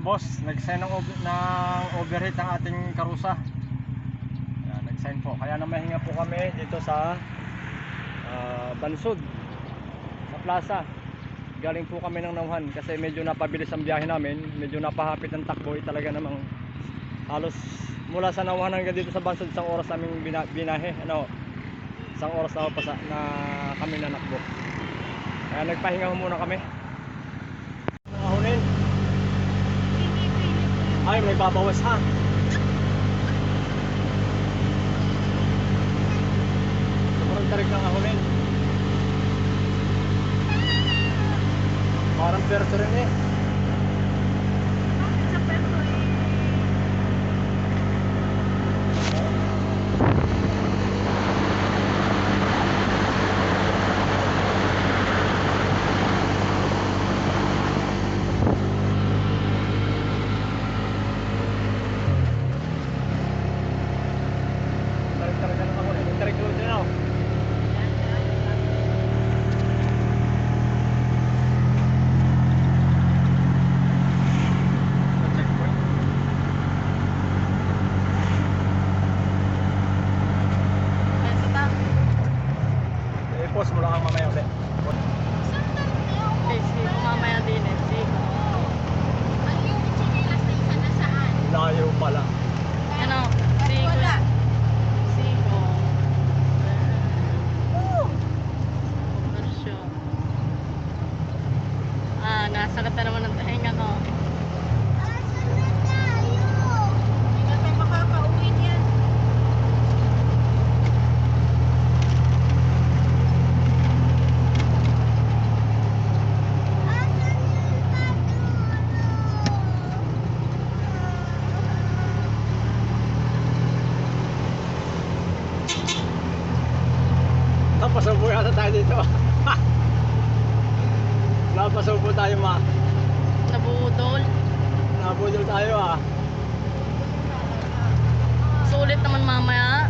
boss, nag-sign ng, ng overheat ang ating karusa. Ayan, nag-sign po. Kaya namahinga po kami dito sa ah, Bansod, sa plaza. Galing po kami ng Nauhan kasi medyo napabilis ang biyahe namin, medyo napahapit ang takbo, eh, talaga namang halos mula sa Nauhan hanggang dito sa Bansod isang oras naming bina, binahe. Ano, isang oras na, pa na kami nanakbo. Kaya nagpahinga muna kami. Ay, may babawas ha. Sobrang tarik ng ahunin. Parang perso rin eh. Tarik talaga ng ahunin. May tarik ulit din ako. Sa checkpoint. Eh, post mo lang ang mamaya ulit. mamaya din eh. Layo pala. Ano? Siko. Siko. Versyo. Ah, nasakit na naman ang tahinga Napasubo tayo ma. Nabudol. Nabudol tayo ah. Sulit naman mamaya.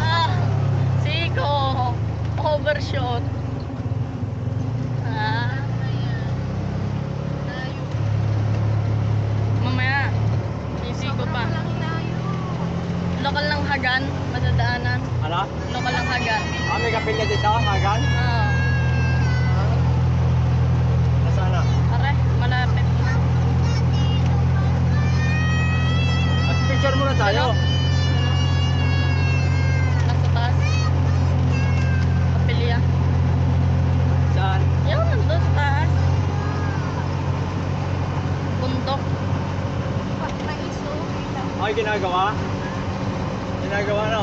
Ah, Siko. Overshot. Ah, mamaya. May siko pa. Lokal ng Hagan, madadaanan. Ano? Lokal ng Hagan. Ah, may kapilya dito, Hagan? Ah, Nasaan na? are, malapit na. At picture muna tayo. Nasa taas. Kapilya. Saan? Yung nandun sa taas. Bundok. Ay, ginagawa? Ginagawa no?